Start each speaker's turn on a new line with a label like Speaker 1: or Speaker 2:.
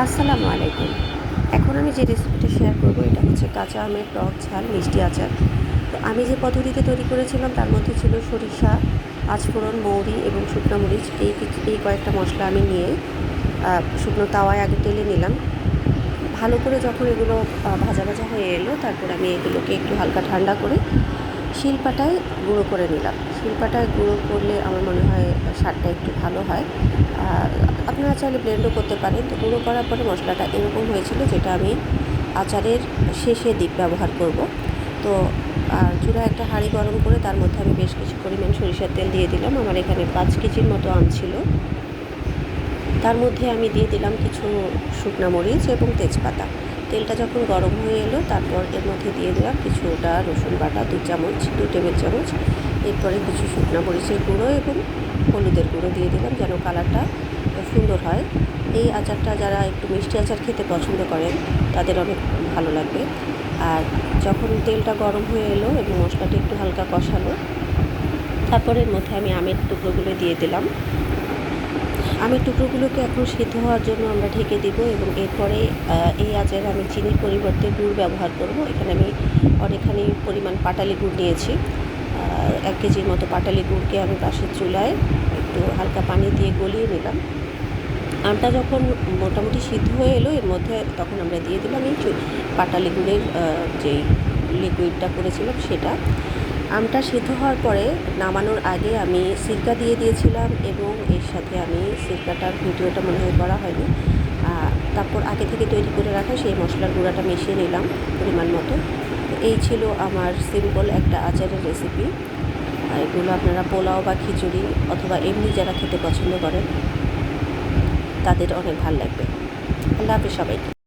Speaker 1: আসসালামু আলাইকুম। এখন আমি যে রেসিপিটা শেয়ার করব, এটা হচ্ছে কাঁচা আমের টক ঝাল, মিষ্টি আচার। তো আমি যে পদ্ধতিতে তৈরি করেছিলাম, তার মধ্যে ছিল সরিষা, পাঁচফোড়ন, মৌরি এবং শুকনো মরিচ। এই এই কয়েকটা মশলা আমি নিয়ে শুকনো তাওয়ায় আগে তেলে নিলাম। ভালো করে যখন এগুলো ভাজা ভাজা হয়ে এলো, তারপর আমি এগুলোকে একটু হালকা ঠান্ডা করে শিলপাটায় গুঁড়ো করে নিলাম। শিলপাটায় গুঁড়ো করলে আমার মনে হয় স্বাদটা একটু ভালো হয়। আপনারা চাইলে ব্লেন্ডও করতে পারেন। তো গুঁড়ো করার পরে মশলাটা এরকম হয়েছিল যেটা আমি আচারের শেষে দিক ব্যবহার করব। তো, আর চুলা একটা হাঁড়ি গরম করে তার মধ্যে আমি বেশ কিছু পরিমাণ সরিষার তেল দিয়ে দিলাম। আমার এখানে পাঁচ কেজির মতো আম ছিল। তার মধ্যে আমি দিয়ে দিলাম কিছু শুকনো মরিচ এবং তেজপাতা। তেলটা যখন গরম হয়ে এলো, তারপর এর মধ্যে দিয়ে দিলাম কিছুটা রসুন বাটা দু চামচ, দু টেবিল চামচ। এরপরে কিছু শুকনো মরিচের গুঁড়ো এবং হলুদের গুঁড়ো দিয়ে দিলাম যেন কালারটা সুন্দর হয়। এই আচারটা যারা একটু মিষ্টি আচার খেতে পছন্দ করেন, তাদের অনেক ভালো লাগবে। আর যখন তেলটা গরম হয়ে এলো এবং মশলাটা একটু হালকা কষালো তারপর এর মধ্যে আমি আমের টুকরোগুলো দিয়ে দিলাম। আমের টুকরোগুলোকে এখন সিদ্ধ হওয়ার জন্য আমরা ঢেকে দিব এবং এরপরে এই আচারে আমি চিনির পরিবর্তে গুড় ব্যবহার করব। এখানে আমি অনেকখানি পরিমাণ পাটালি গুড় নিয়েছি। এক কেজির মতো পাটালি গুড়কে আমি পাশের চুলায় একটু হালকা পানি দিয়ে গলিয়ে নিলাম। আমটা যখন মোটামুটি সিদ্ধ হয়ে এলো, এর মধ্যে তখন আমরা দিয়ে দিলাম এই পাটালি গুড়ের যেই লিকুইডটা করেছিলাম সেটা। আমটা সিদ্ধ হওয়ার পরে নামানোর আগে আমি সিরকা দিয়ে দিয়েছিলাম এবং এর সাথে আমি সিরকাটার ভিডিওটা মনে হয় করা হয়নি। তারপর আগে থেকে তৈরি করে রাখা সেই মশলার গুঁড়াটা মিশিয়ে নিলাম পরিমাণ মতো। এই ছিল আমার সিম্পল একটা আচারের রেসিপি আর এগুলো আপনারা পোলাও বা খিচুড়ি অথবা এমনি যারা খেতে পছন্দ করেন। তাদের অনেক ভালো লাগবে। আল্লাহ হাফিজ সবাইকে।